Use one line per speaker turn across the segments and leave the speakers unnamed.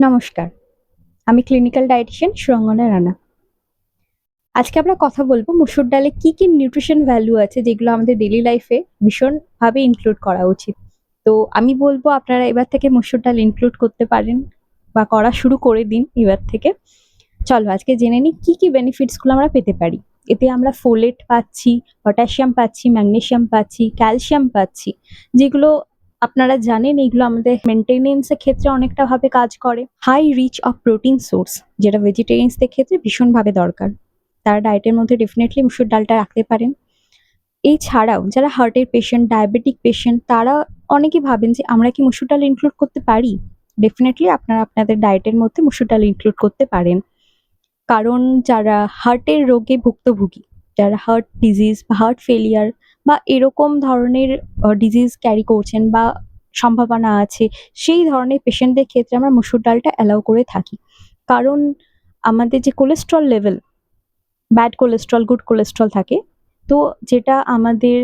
নমস্কার, আমি clinical dietician Surangana Rana. আজকে আমরা কথা বলব মুসুর ডালে কি কি নিউট্রিশন ভ্যালু আছে যেগুলো আমাদের ডেলি লাইফে ভীষণভাবে ইনক্লুড করা উচিত। তো আমি বলব আপনারা এবার থেকে মুসুর ডাল ইনক্লুড করতে পারেন বা করা শুরু করে দিন এবার থেকে। চলো আজকে জেনে নিই কী কী বেনিফিটসগুলো আমরা পেতে পারি। এতে আমরা ফোলেট পাচ্ছি পটাশিয়াম পাচ্ছি ম্যাগনেসিয়াম পাচ্ছি ক্যালসিয়াম পাচ্ছি, যেগুলো আপনারা জানেন এগুলো আমাদের মেনটেনেন্সের ক্ষেত্রে অনেকটা ভাবে কাজ করে। High rich of protein source যেটা ভেজিটেরিয়ানসদের ক্ষেত্রে ভীষণভাবে দরকার। তারা ডায়েটের মধ্যে ডেফিনেটলি মুসুর ডালটা রাখতে পারেন। এছাড়াও যারা হার্টের পেশেন্ট ডায়াবেটিক পেশেন্ট তারা অনেকেই ভাবেন যে, আমরা কি মুসুর ডাল ইনক্লুড করতে পারি? ডেফিনেটলি আপনারা আপনাদের ডায়েটের মধ্যে মুসুর ডাল ইনক্লুড করতে পারেন। কারণ যারা হার্টের রোগে ভুক্তভোগী, যারা হার্ট ডিজিজ বা হার্ট ফেলিয়ার বা এরকম ধরনের ডিজিজ ক্যারি করছেন বা সম্ভাবনা আছে সেই ধরনের পেশেন্টদের ক্ষেত্রে আমরা মসুর ডালটা অ্যালাউ করে থাকি। কারণ আমাদের যে cholesterol level bad cholesterol good cholesterol থাকে তো যেটা আমাদের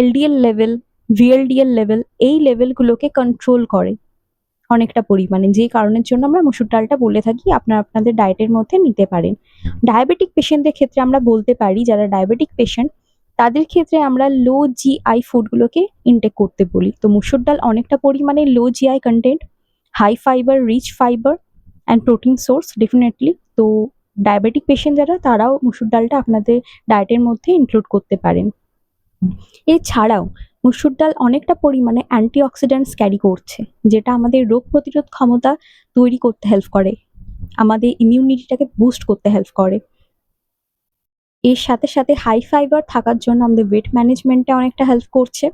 এলডিএল লেভেল ভিএলডিএল লেভেল এই লেভেলগুলোকে কন্ট্রোল করে অনেকটা পরিমাণে। যে কারণের জন্য আমরা মসুর ডালটা বলে থাকি আপনারা আপনাদের ডায়েটের মধ্যে নিতে পারেন। ডায়াবেটিক পেশেন্টদের ক্ষেত্রে আমরা বলতে পারি যারা ডায়াবেটিক পেশেন্ট তাদের ক্ষেত্রে আমরা লো জিআই ফুডগুলোকে ইনটেক করতে বলি। তো মুসুর ডাল অনেকটা পরিমাণে low GI content high fibre rich fibre and protein source definitely তো ডায়াবেটিক পেশেন্ট যারা, তারাও মুসুর ডালটা আপনাদের ডায়েটের মধ্যে ইনক্লুড করতে পারেন। এছাড়াও মুসুর ডাল অনেকটা পরিমাণে অ্যান্টিঅক্সিডেন্টস ক্যারি করছে, যেটা আমাদের রোগ প্রতিরোধ ক্ষমতা তৈরি করতে হেল্প করে। আমাদের ইমিউনিটিটাকে বুস্ট করতে হেল্প করে। এর সাথে সাথে হাই ফাইবার থাকার জন্য আমাদের ওয়েট ম্যানেজমেন্টে অনেকটা হেল্প করছে।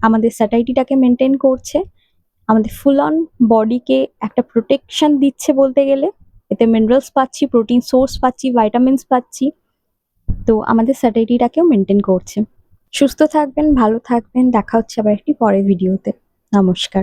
আমাদের স্যাটাইটিটাকে মেনটেন করছে। আমাদের ফুল অন বডিকে একটা প্রোটেকশন দিচ্ছে বলতে গেলে। এতে মিনারেলস পাচ্ছি প্রোটিন সোর্স পাচ্ছি ভাইটামিনস পাচ্ছি। তো আমাদের স্যাটাইটিটাকেও মেনটেন করছে। সুস্থ থাকবেন, ভালো থাকবেন। দেখা হচ্ছে আবার একটি পরের ভিডিওতে নমস্কার।